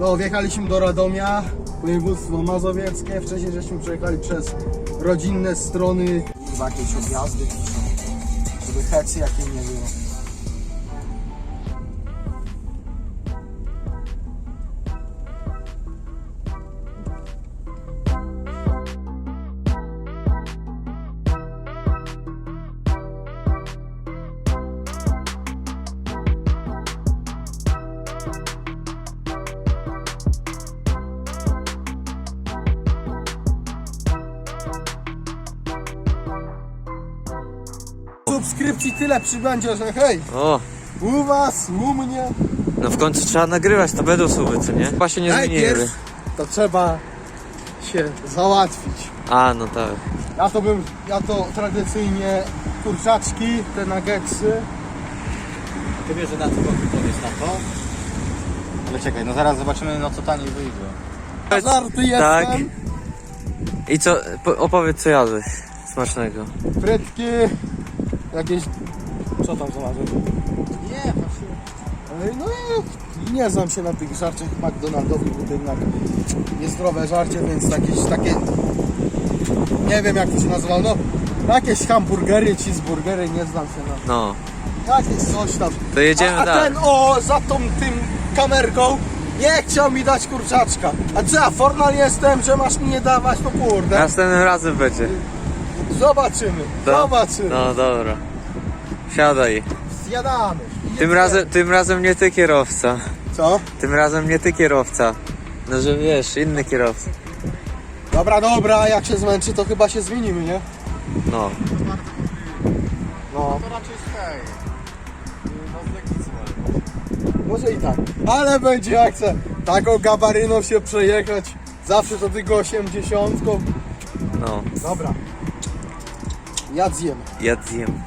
No, wjechaliśmy do Radomia, województwo mazowieckie. Wcześniej żeśmy przejechali przez rodzinne strony. Jakieś objazdy żeby hecy jakie nie było. Subskrypcji tyle przybędzie, że hej, O, u was, u mnie. no w końcu trzeba nagrywać, to będą suby, co nie? Chyba się nie zmieniły. Najpierw to trzeba się załatwić. A, no tak. Ja to bym, ja to tradycyjnie kurczaczki, te nuggetsy. Ty wiesz, że na co powiesz na to? Ale czekaj, no zaraz zobaczymy, no co taniej wyjdzie. Żarty jestem. Tak. I co, po- opowiedz co jadłeś smacznego. Frytki, jakieś... Co tam znalazłem? Nie, Ej, No i nie znam się na tych żarciach McDonaldowych, bo to jednak niezdrowe żarcie, więc jakieś takie... Nie wiem jak to się nazywa, no jakieś hamburgery, cheeseburgery, nie znam się na... No, Jakieś coś tam. to jedziemy a, a dalej. ten o, za tą tym kamerką nie chciał mi dać kurczaczka. A co ja formal jestem, że masz mi nie dawać, to kurde. Następnym razem będzie. Zobaczymy, To- zobaczymy. No dobra. Siadaj. Zjadamy. Tym razem, tym razem nie ty kierowca. Co? Tym razem nie ty kierowca. No że wiesz, inny kierowca. Dobra, dobra, jak się zmęczy, to chyba się zmienimy, nie? No. No, To raczej Legnicy może. może i tak. Ale będzie jak chcę taką gabaryną się przejechać. Zawsze to tylko 80. No. Dobra. Ja zjem. Ja zjem.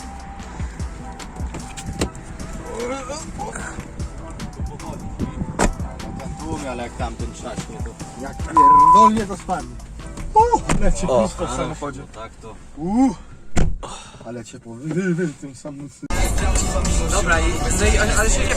No ten tłum, ale jak tamten trzaśnie, to... Jak pierdolnie to spadnie. Uh, lecie O, pusto w samochodzie. Tak to... Uh, ale ciepło. Wy, wy, tym samym sy- Dobra, i, no i, ale się nie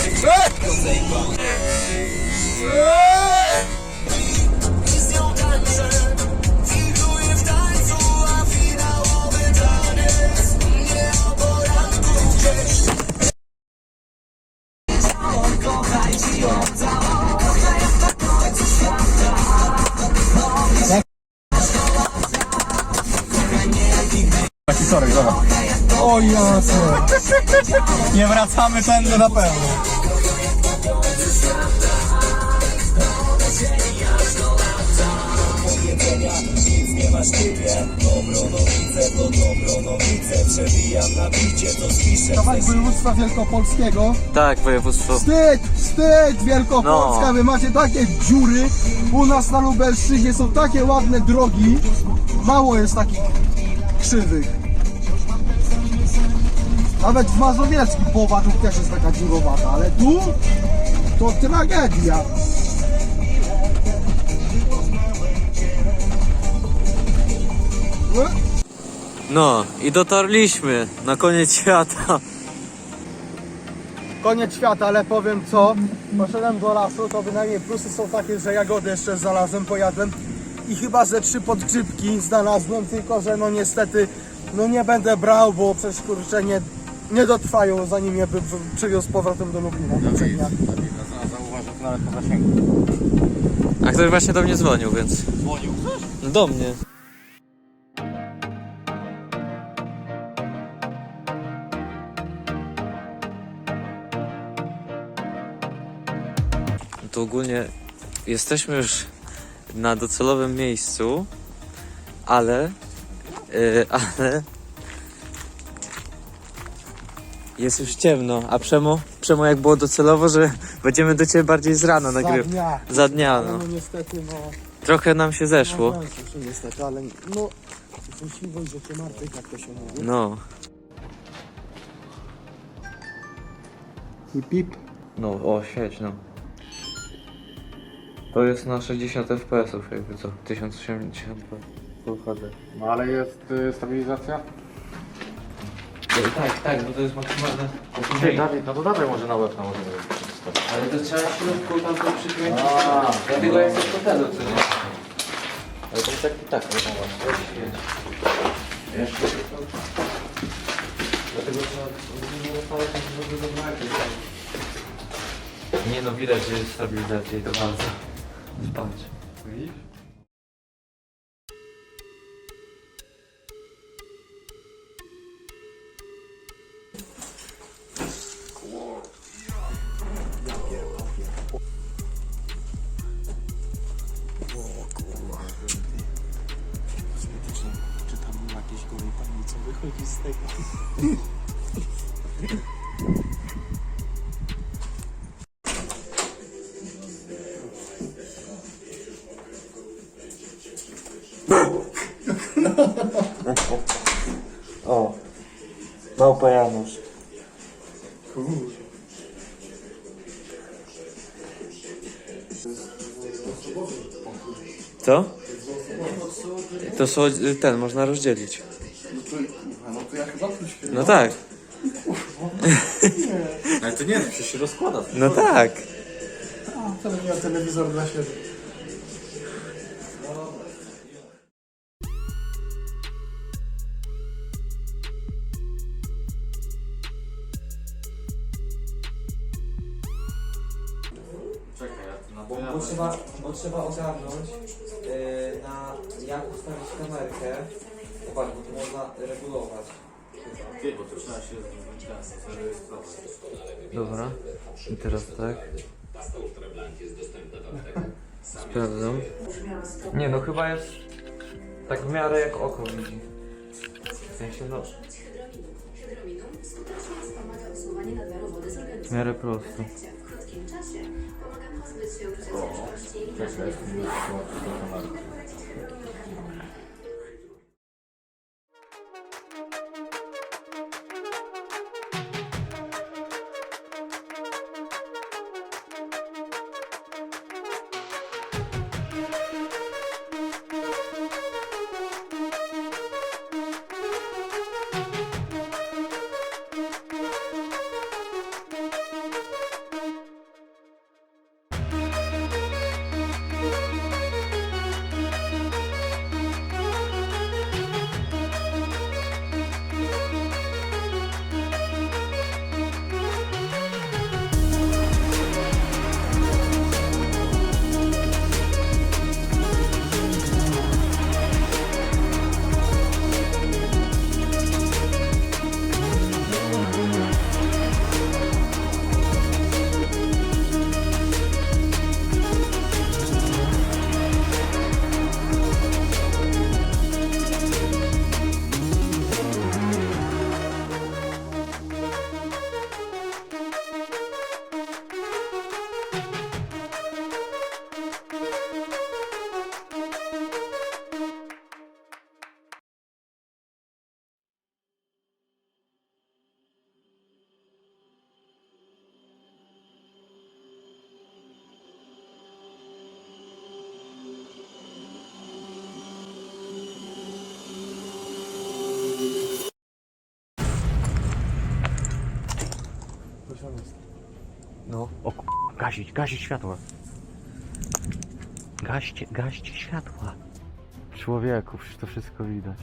Taki sorry, dobra. O jasne. Nie wracamy tędy na pewno. Kawałek województwa wielkopolskiego. Tak, województwo. Wstyd, wstyd Wielkopolska, No. wy macie takie dziury. U nas na Lubelszczyźnie są takie ładne drogi. Mało jest takich krzywych. Nawet w Mazowieckim połowa dróg też jest taka dziurowata, ale tu to tragedia. No, i dotarliśmy na koniec świata. Koniec świata, ale powiem co, poszedłem do lasu, to bynajmniej plusy są takie, że jagody jeszcze znalazłem, pojadłem i chyba ze trzy podgrzybki znalazłem, tylko że no niestety no nie będę brał, bo przecież kurczę nie, nie dotrwają zanim je by by przywiózł z powrotem do Lublina. do Cegnia. Zauważył to nawet po zasięgu. A ktoś właśnie do mnie dzwonił, więc... Dzwonił ktoś? No do mnie. No To ogólnie jesteśmy już na docelowym miejscu, ale, yy, ale jest już ciemno, a Przemo, Przemo jak było docelowo, że będziemy do Ciebie bardziej z rana Za nagrywać. dnia. Za dnia, no. no niestety no, Trochę nam się zeszło. no się niestety, ale no szczęśliwość, że martwych, jak to się mówi. No. Pip, pip. No, o, świeć, no. To jest na 60 fps jakby co? 1080 Full HD. No ale jest y, stabilizacja? Tak, tak, bo to jest maksymalne. Ty, Dawid, no to dawaj może na łeb nałożymy. Ale to trzeba śrubką tam to przykręcić. Dlatego ja jestem w hotelu, co nie? Ale to tak i tak, no właśnie. Jeszcze Dlatego trzeba nie rozpalać żeby do Nie no, widać, że jest stabilizacja i to bardzo. Patrz. Widzisz? Tego? O, małpa Janusz. Co? To są, ten, można rozdzielić. No tak, Ale to nie, przecież się rozkłada. no tak. To będzie miał telewizor dla siebie. Czekaj, ja Bo, bo, trzeba, bo trzeba ogarnąć yy, na jak ustawić kamerkę. Popatrz, bo to można regulować. To trzeba się. Dobra, i teraz tak. Sprawdzam. Nie no, chyba jest tak w miarę jak oko widzi. W sensie no, Hydrominą skutecznie wspomaga usuwanie nadmiaru wody z organizmu. gasić, gasić światła. Gaście, gaście światła. Człowieku, przecież to wszystko widać.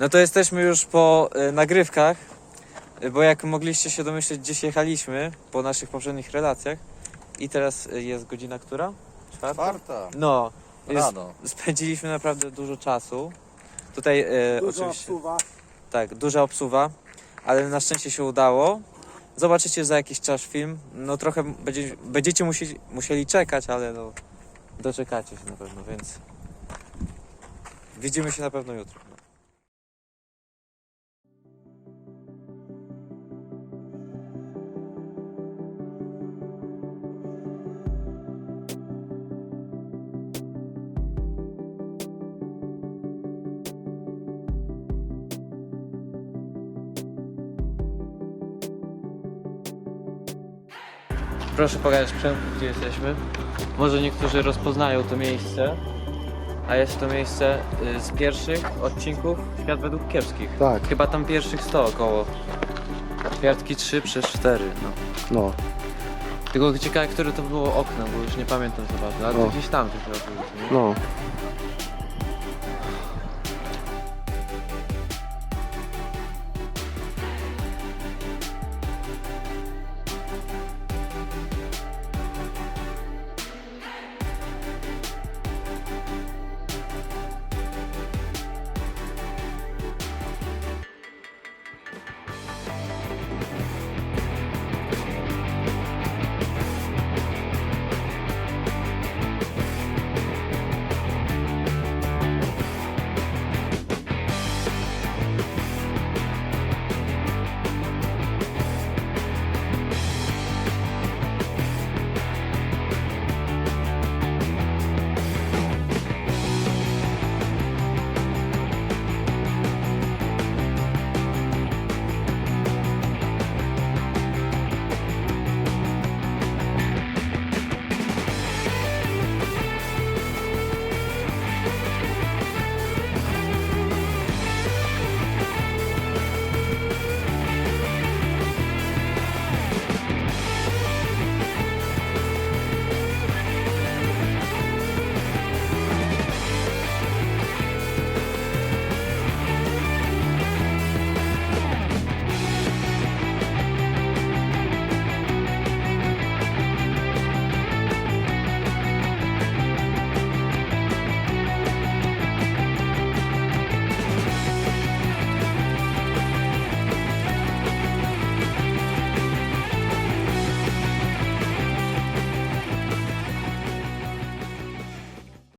No to jesteśmy już po y, nagrywkach, y, bo jak mogliście się domyśleć, gdzieś jechaliśmy po naszych poprzednich relacjach. I teraz y, jest godzina która? Czwarta? Czwarta. No, Rano. spędziliśmy naprawdę dużo czasu. Tutaj y, Dużo oczywiście, obsuwa. tak, duża obsuwa, ale na szczęście się udało. Zobaczycie za jakiś czas film. No trochę będzie, będziecie musieli, musieli czekać, ale no doczekacie się na pewno, więc widzimy się na pewno jutro. Proszę pokazać sprzęt, gdzie jesteśmy. Może niektórzy rozpoznają to miejsce. a jest to miejsce y, z pierwszych odcinków Świat według kiepskich. Tak, Chyba tam pierwszych 100 około. Kwiatki 3 przez 4, no. no. Tylko ciekawe, które to było okno, bo już nie pamiętam za bardzo, ale No. to gdzieś tam to chyba było, nie? No.